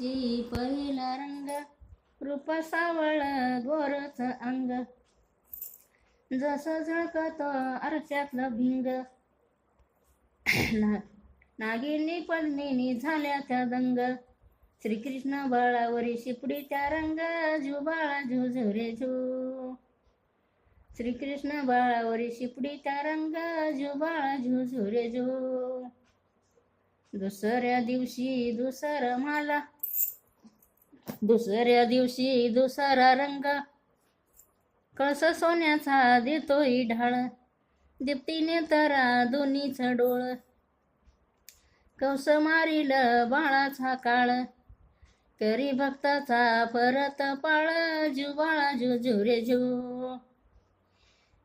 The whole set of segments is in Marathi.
दिवशी पहिला रंग रूप सावळ गोरच अंग. जसं झळकत आरशातलं भिंग. ना- नागिनी पद्मिनी झाल्या त्या दंग. श्रीकृष्ण बाळावरी शिपडी त्या रंग. झू बाळा झू झू रे झू श्रीकृष्ण बाळावरी शिपडी त्या रंग. झू बाळा झू झू रे झू दुसऱ्या दिवशी दुसरा माला दुसऱ्या दिवशी दुसरा रंग. कळस सोन्याचा देतोय ढाळ. दीप्तीने तरा दोन्हीच डोळ. कौस मारील बाळाचा काळ. करी भक्ताचा परत पाळ. जू बाळा जू जू रे जू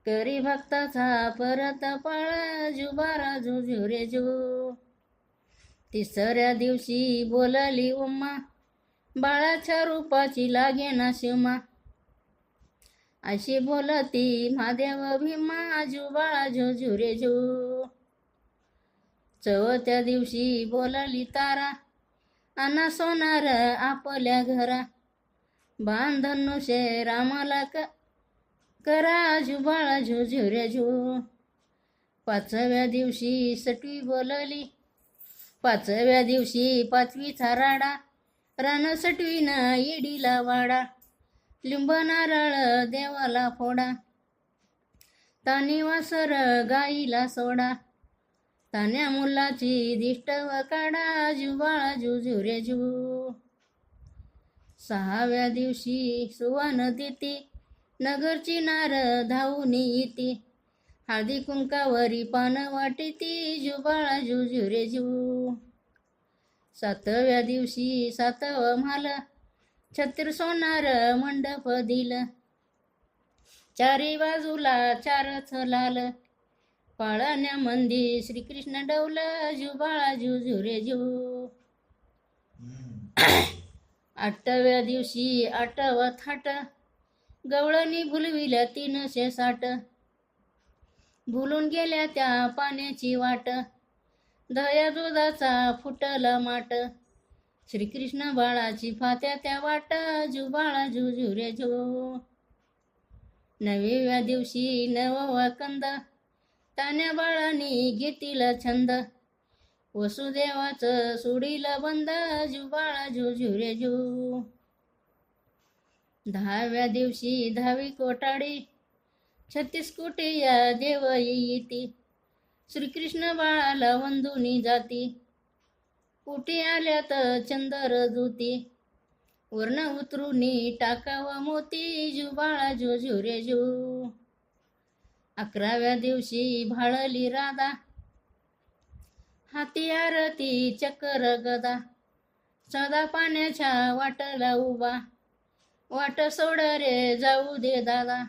करी भक्ताचा परत पाळ. जू बारा जू जू रे जू तिसऱ्या दिवशी बोलाली उम्मा बाळाच्या रूपाची लागे ना शिमा अशी बोलती महादेव भीमा आजू बाळा जो झू रे झू चौथ्या दिवशी बोलाली तारा अना सोनार आपल्या घरा. बांधनुषे रामाला क करा आजू बाळा झो झो रे पाचव्या दिवशी सटवी बोलली पाचव्या दिवशी पाचवीचा राडा रान येडीला वाडा लिंब नारळ देवाला फोडा तानी वासर गाईला सोडा तान्या मुलाची दिष्ट व काढा जुबाळा जुजू रे जू. सहाव्या दिवशी सुवान देते नगरची नार धावून येते हळदी कुंकावरी पान वाटीती जुबाळा जुजू रे जू. सातव्या दिवशी सातव माल छत्र सोनार मंडप दिल. चारी बाजूला चारच लाल. पाळण्या मंदी श्रीकृष्ण डौल जुबाळा जुजू रे जू आठव्या दिवशी आठव थाट. गवळणी भुलविल्या तीनशे साठ. भुलून गेल्या त्या पाण्याची वाट. दया दुधाचा फुटला माट श्रीकृष्ण बाळाची फात्या त्या वाट. जू बाळा जू जू रे जो. नवव्या दिवशी नववा कंद. तान्या बाळानी घेतील छंद. वसुदेवाचं सुडीला बंद. जू बाळा जू जू रे जू. दहाव्या दिवशी दहावी कोटाडी छत्तीस कोटी या देव येती श्रीकृष्ण बाळाला वंदुनी जाती. कुठे आल्यात चंदर जुती? वर्ण उतरुनी टाकावा मोती जू बाळा जो जू रे जू. अकराव्या दिवशी भाळली राधा. हाती आरती चक्कर गदा. सदा पाण्याच्या वाटला उभा. वाट सोड रे जाऊ दे दादा.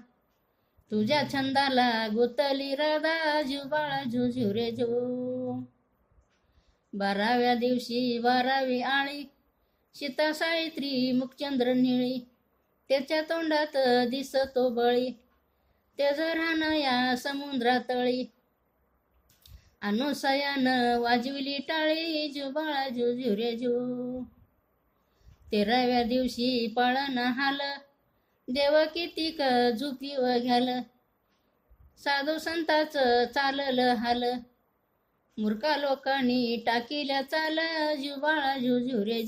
तुझ्या छंदाला गुतली राधा जुबाळा झुझू रे झू बाराव्या दिवशी बारावी आळी सीता सावित्री मुखचंद्र निळी. त्याच्या तोंडात दिसतो बळी तेज राहण या समुद्रातळी अनुसयान वाजविली टाळी जुबाळा बाळा रे झू तेराव्या दिवशी पळण हाल देव झुकी व घ्याल. साधू संताच चालल हाल. मूर्खा लोकांनी टाकिल्या चाल. जू बाळा झू रे